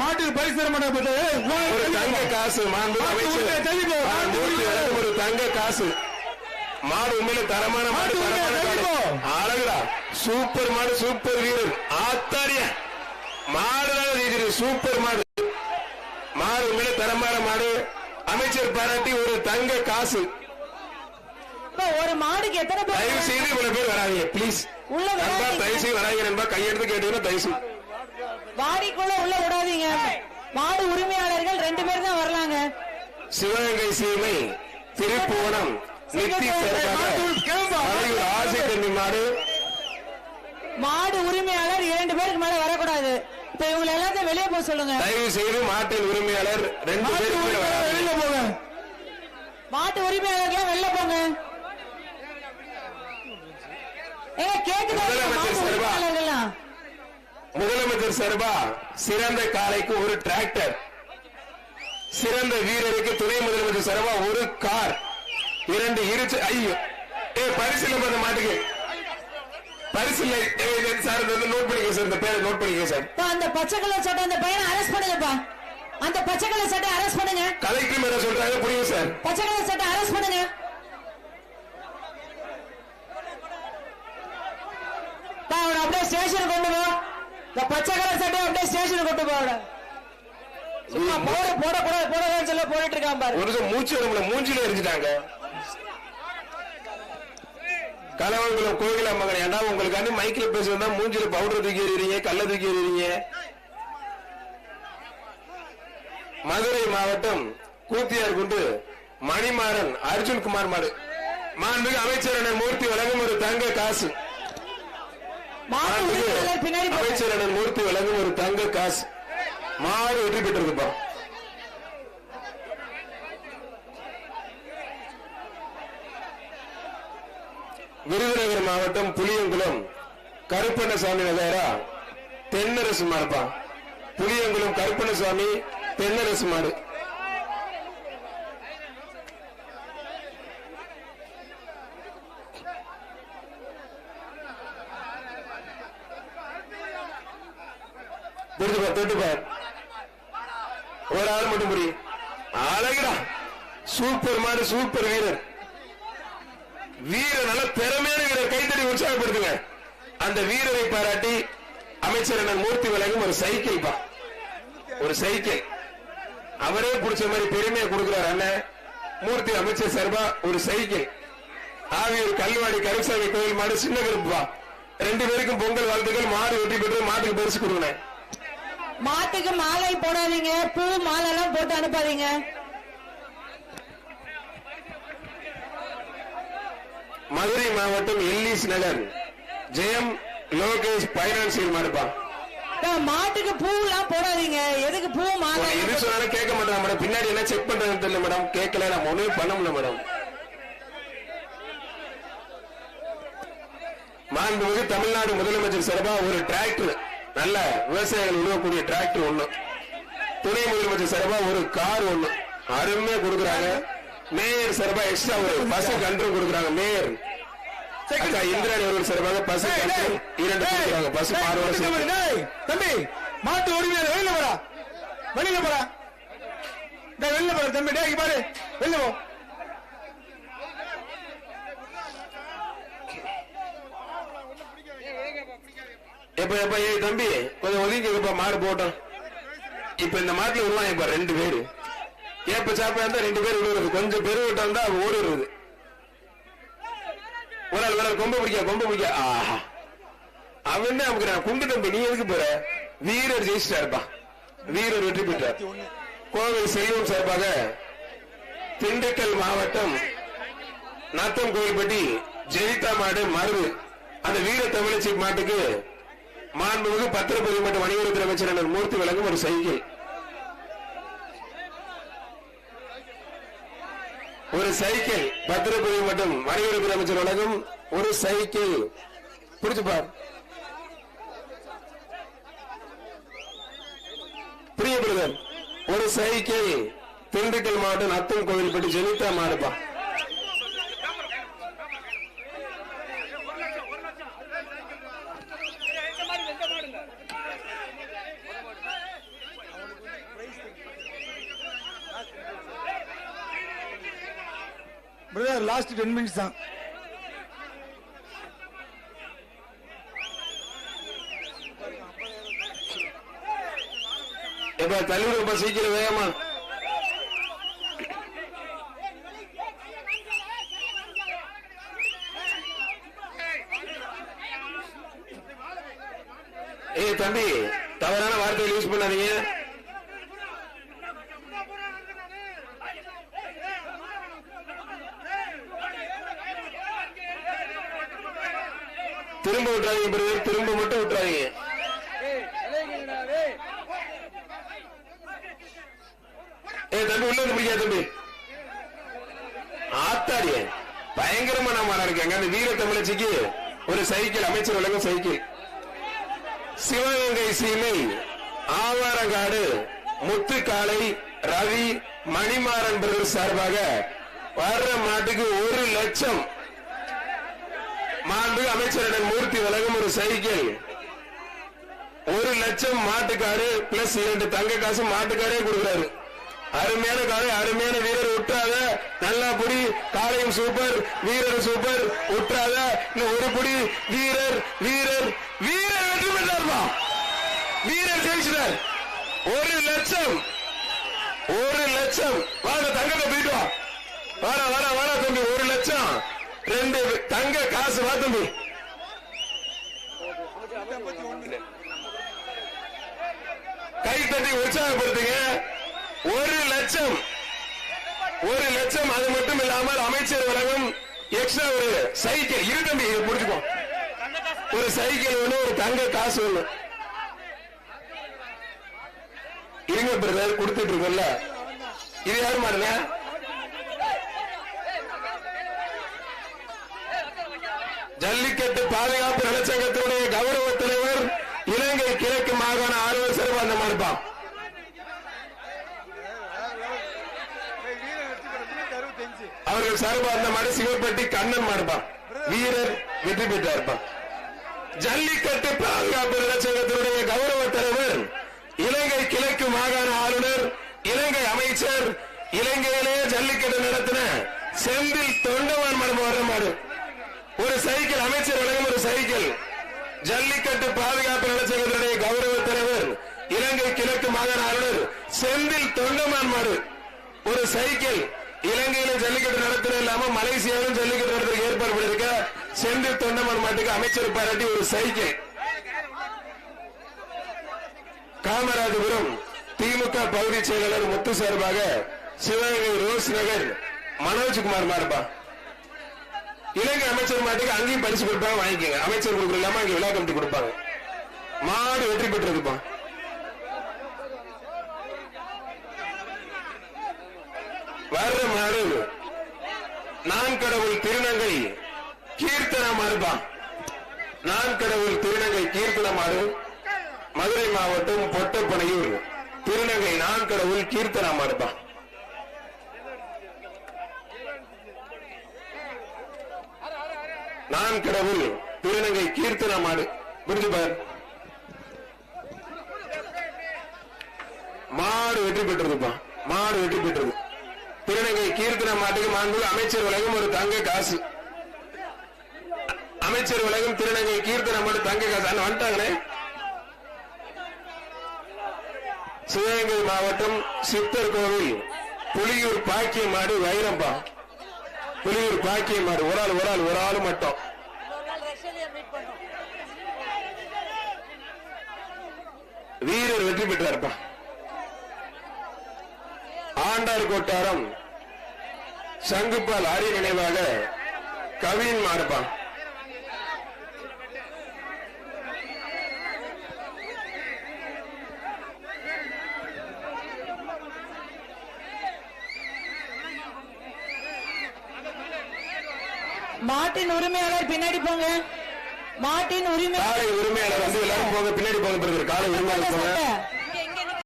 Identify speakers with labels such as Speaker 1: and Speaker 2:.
Speaker 1: மாட்டுக்கு பரிசு
Speaker 2: ஒரு தங்க காசு மாண்பு ஒரு தங்க காசு. மாடு உண்மையில தரமான மாடு. மாடு. அழகுடா. சூப்பர் மாடு சூப்பர் வீரர். ஆத்தாரிய. ஜெயிச்சிருக்கு சூப்பர் மாடு. மாடு உண்மையில தரமான மாடு. அமைச்சர் பாராட்டி ஒரு தங்க காசு.
Speaker 3: ஒரு மாடுக்கு எத்தனை
Speaker 2: தயவு செய்து இவ்வளவு பேர் வராதீங்க ப்ளீஸ். தயவு செய்து வராங்க நண்பா. கையெடுத்து கேட்டீங்கன்னா தயவு செய்து
Speaker 3: வாடிக்குள்ள உள்ள விடாதீங்க. மாடு உரிமையாளர்கள் ரெண்டு பேர் தான் வரலாங்க.
Speaker 2: சிவகங்கை சீமை திருப்புவனம் ஆசை தண்ணி மாடு.
Speaker 3: மாடு உரிமையாளர் இரண்டு பேருக்கு மேல வரக்கூடாது. இப்ப இவங்க எல்லாத்தையும் வெளியே போக சொல்லுங்க.
Speaker 2: தயவு செய்து மாட்டின் உரிமையாளர் ரெண்டு பேருக்கு.
Speaker 1: வெளியில போங்க.
Speaker 3: மாட்டு உரிமையாளர்கள் வெளில போங்க. ஏங்க கேக்குதா? மாட்டு
Speaker 2: சார்பா. முதலமைச்சர் சார்பா சிறந்த காளைக்கு ஒரு டிராக்டர் சிறந்த வீரருக்கு துணை முதலமைச்சர் சார்பா ஒரு கார் இரண்டு இருச்சு ஐயோ. ஏ பரிசில்லை அந்த மாட்டுக்கு. இது சார் நோட் பண்ணிக்க சார் இந்த பேரை நோட் பண்ணிக்க சார்.
Speaker 3: அந்த பச்சை கலர் சட்டை அந்த பையனை அரெஸ்ட் பண்ணுங்கப்பா. அந்த பச்சை கலர் சட்டை அரெஸ்ட் பண்ணுங்க.
Speaker 2: கலெக்டர் மேல சொல்றாங்க புரியும் சார்.
Speaker 3: பச்சை கலர் சட்டை அரெஸ்ட் பண்ணுங்க. அவனை அப்படியே ஸ்டேஷனுக்கு கொண்டு போ. இந்த பச்சை கலர் சட்டை அப்படியே ஸ்டேஷனுக்கு கொண்டு போ அவனை சும்மா போட போட போட போடலன்னு சொல்ல போட்டுட்டு இருக்கான் பாரு.
Speaker 2: ஒரு மூச்சு நம்மள மூஞ்சில எரிஞ்சிட்டாங்க. கலவங்குளம் கோகிலா மகன் ஏன்டா உங்களுக்கு மைக்கில் பேசுறதா மூஞ்சில பவுடர் தூக்கி எறிறீங்க கல்ல தூக்கி எறிறீங்க மதுரை மாவட்டம் கூத்தியார் குண்டு மணிமாறன் அர்ஜுன் குமார் மாடு. மாண்புமிகு அமைச்சர் மூர்த்தி வழங்கும் ஒரு தங்க காசு
Speaker 3: மாட்டு
Speaker 2: மாண்புமிகு
Speaker 3: உரிமையாளர் பின்னாடி போங்க.
Speaker 2: அமைச்சர் மூர்த்தி வழங்கும் ஒரு தங்க காசு. மாடு வெற்றி பெற்றிருக்குப்பா. விருதுநகர் மாவட்டம் புளியங்குளம் கருப்பண்ணசாமி நகரா தென்னரசு மாடுப்பா. புளியங்குளம் கருப்பண்ணசாமி தென்னரசு மாடு. புரிஞ்சுப்பா தொட்டுப்பா ஒரு ஆள் மட்டும் புரிய அழகுடா. சூப்பர் மாடு சூப்பர் வீரர். வீரர் நல்ல திறமையான வீரர். கைத்தடி உற்சாகப்படுத்துங்க. அந்த வீரரை பாராட்டி அமைச்சர் அண்ணன் மூர்த்தி விலகும் ஒரு சைக்கிள் பா. ஒரு சைக்கிள். அவரே பிடிச்ச மாதிரி பெருமையை கொடுக்கிறார் அண்ணன் மூர்த்தி அமைச்சர் சார்பா ஒரு சைக்கிள். ஆவியூர் கல்வாடி கருசாமி கோயில் மாடு சின்ன கருப்பு ரெண்டு பேருக்கும் பொங்கல் வாழ்த்துக்கள். மாடு வெற்றி பெற்று மாட்டுக்கு பரிசு கொடுக்கணும்
Speaker 3: மாட்டுக்கு மாலை போடாதீங்க. பூ மாலை எல்லாம் போட்டு அனுப்பாதீங்க.
Speaker 2: மதுரை மாவட்டம் எல்லிஸ் நகர். ஜெயம் லோகேஷ் பைனான்சியல் மாடுப்பா.
Speaker 3: மாட்டுக்கு பூ எல்லாம் போடாதீங்க. எதுக்கு பூ மாலை?
Speaker 2: எது சொன்னாலும் கேட்க மாட்டாங்க மேடம். பின்னாடி என்ன செக் பண்றதுன்னு தெரியல மேடம். கேட்கல நம்ம ஒண்ணுமே பண்ண முடியல மேடம். மாண்புமிகு தமிழ்நாடு முதலமைச்சர் சார்பா ஒரு டிராக்டர் நல்ல விவசாயிகள் உருவக்கூடிய டிராக்டர் ஒண்ணு. துணை முதலமைச்சர் சார்பா ஒரு கார் ஒண்ணு. அருமையா கொடுக்குறாங்க. மேயர் சார்பா எக்ஸ்ட்ரா ஒரு பஸ் கண்ட்ரோல் கொடுக்குறாங்க மேயர். அக்கா இந்திராணி அவர்கள் சார்பாக பஸ் இரண்டு கொடுக்குறாங்க. பஸ்
Speaker 1: தம்பி, மாட்டு உரிமையாளர் வெளியில போடா. வெளியில டேய், வெளியில போடா தம்பி இங்க பாரு. வெளியில போ.
Speaker 2: எப்ப எப்ப ஏய் தம்பி கொஞ்சம் ஒதுங்கி இருப்பா மாடு போட்டோம். இப்ப இந்த மாட்டுல விடுவாங்க இப்ப ரெண்டு பேரு. ஏப்ப சாப்பா இருந்தா ரெண்டு பேர் விடுறது கொஞ்சம் பெரு விட்டா இருந்தா அவ ஓடுறது ஒரு ஆள் ஒரு ஆள் கொம்ப பிடிக்க கொம்ப பிடிக்க. ஆஹா. அவன் என்ன நான் குண்டு தம்பி நீ எதுக்கு போற? வீரர் ஜெயிச்சிட்டாருப்பா. வீரர் வெற்றி பெற்றார். கோவை செல்வம் சார்பாக திண்டுக்கல் மாவட்டம் நாத்தம் கோயில்பட்டி ஜெயித்தா மாடு மருது. அந்த வீர தமிழச்சி மாட்டுக்கு மாண்புமிகு பத்திரப்பதிவு மற்றும் வணிகத்துறை அமைச்சர் அண்ணன் மூர்த்தி வழங்கும் ஒரு சைக்கிள். ஒரு சைக்கிள் பத்திரப்பதிவு மற்றும் வணிகத்துறை அமைச்சர் வழங்கும் ஒரு சைக்கிள். புரிஞ்சு பார். பிரிய பிரதர்? ஒரு சைக்கிள் திண்டுக்கல் மாவட்டம் நத்தம் கோவில்பட்டி ஜெனிதா மாறுப்பான்
Speaker 1: பிரதர் லாஸ்ட் டென் மினிட்ஸ் தான்.
Speaker 2: எப்ப தள்ளி ரொம்ப சீக்கிரம் வேகமா. ஏய் தம்பி தவறான வார்த்தைகள் யூஸ் பண்ணாதீங்க. திரும்ப விட்டுறாதீங்க பிரதர் திரும்ப மட்டும் விட்டுறாதீங்க. ஏ தம்பி உள்ள பிடிக்காது தம்பி. ஆத்தாடியே பயங்கரமான மாடா இருக்காங்க அந்த வீர தமிழச்சிக்கு ஒரு சைக்கிள் அமைச்சர் வழங்கும் சைக்கிள். சிவகங்கை சீமை ஆவாரங்காடு முத்துக்காளை ரவி மணிமாறன் பிரதர் சார்பாக வர்ற மாட்டுக்கு ஒரு லட்சம். மாண்பு அமைச்சரிடம் மூர்த்தி வழங்கும் ஒரு சைக்கிள். ஒரு லட்சம் மாட்டுக்காரு பிளஸ் இரண்டு தங்க காசு மாட்டுக்காரே கொடுக்குறாரு. அருமையான காலை அருமையான வீரர் விட்டுறாத நல்லா புடி காலையும் சூப்பர் வீரர் சூப்பர் விட்டுறாத ஒரு புடி வீரர் வீரர் வீரர் வெற்றி பெற்றார்ப்பா வீரர் ஜெயிச்சிட்டார். ஒரு லட்சம் ஒரு லட்சம். வாங்க தங்கத்தை போயிட்டு வா. வாடா வாடா வாடா தம்பி ஒரு லட்சம். ரெண்டு தங்க காசு வா தம்பி. கை தட்டி உற்சாகப்படுத்துங்க. ஒரு லட்சம். ஒரு லட்சம் அது மட்டும் இல்லாமல் அமைச்சர் வழங்கும் எக்ஸ்ட்ரா ஒரு சைக்கிள். இரு தம்பி புரிஞ்சுக்கோ. ஒரு சைக்கிள் ஒண்ணு ஒரு தங்க காசு ஒண்ணு. இருங்க பிரதர் கொடுத்துட்டு இருக்கோம்ல. இது யாரு மாடுங்க? ஜல்லிக்கட்டு பாதுகாப்பு நலச்சங்கத்தினுடைய கௌரவ தலைவர் இலங்கை கிழக்கு மாகாண ஆளுநர் சிறப்பாந்த மாடுப்பான் அவர்கள் சார்பாக அந்த மாதிரி சிவப்பட்டி கண்ணன் மாடுப்பான் வீரர் வெற்றி பெற்றார்ப்பான் ஜல்லிக்கட்டு பாதுகாப்பு நலச்சங்கத்தினுடைய கௌரவ தலைவர் இலங்கை கிழக்கு மாகாண ஆளுநர் இலங்கை அமைச்சர் இலங்கையிலேயே ஜல்லிக்கட்டு நடத்தின செந்தில் தொண்டவான் மரபு வர மாடு. ஒரு சைக்கிள் அமைச்சர் வழங்கும் ஒரு சைக்கிள். ஜல்லிக்கட்டு பாதுகாப்பு நலச்சங்கத்தினுடைய கௌரவ தலைவர் இலங்கை கிழக்கு மாகாண ஆளுநர் செந்தில் தொண்டமான் மாடு. ஒரு சைக்கிள் இலங்கையில ஜல்லிக்கட்டு நடத்துறது இல்லாம மலேசியாவிலும் ஜல்லிக்கட்டு நடத்துறதுக்கு ஏற்பாடு பண்ணிருக்க செந்தில் தொண்டமான் மாட்டுக்கு அமைச்சர் பாராட்டி ஒரு சைக்கிள். காமராஜபுரம் திமுக பகுதி செயலாளர் முத்து சார்பாக சிவகங்கை ரோஸ் நகர் மனோஜ்குமார் மாறுபா இலங்கை அமைச்சர் மாட்டுக்கு அங்கேயும் பரிசு கொடுப்பாங்க வாங்கிக்கோங்க. அமைச்சர் கொடுக்குற இல்லாம அங்க விழா கமிட்டி கொடுப்பாங்க. மாடு வெற்றி பெற்றிருக்குப்பா. வர்ற மாடு நான் கடவுள் திருநங்கை கீர்த்தன மாறுபா நான் கடவுள் திருநங்கை கீர்த்தன மாறு மதுரை மாவட்டம் பொட்டப்பனையூர். திருநங்கை நான் கடவுள் கீர்த்தன மாடுபா நான் கடவுள். திருநங்கை கீர்த்தன மாடு. புரிஞ்சு பார் மாடு வெற்றி பெற்றதுப்பா. மாடு வெற்றி பெற்றது. திருநங்கை கீர்த்தன மாட்டுக்கு மாண்பு அமைச்சர் உலகம் ஒரு தங்க காசு. அமைச்சர் உலகம் திருநங்கை கீர்த்தன மாடு தங்க காசு. வந்துட்டாங்களே? சிவகங்கை மாவட்டம் சித்தர் கோவில். புலியூர் பாக்கிய மாடு வைரம்பா. புலியூர் பாக்கிய மாடு ஒரு ஆள் ஒரு ஆள் ஒரு ஆள் மட்டும். வீரர் வெற்றி பெற்றார்ப்பா. ஆண்டார் கொட்டாரம் சங்குப்பால் ஆரிய நினைவாக கவின் மாடுப்பா
Speaker 3: மாட்டின் உரிமையாளர் பின்னாடி போங்க. மாட்டின் உரிமை.
Speaker 2: காலை உரிமையாளர் வந்து எல்லாரும் போங்க பின்னாடி பிறகு காலை உரிமையாளர் போங்க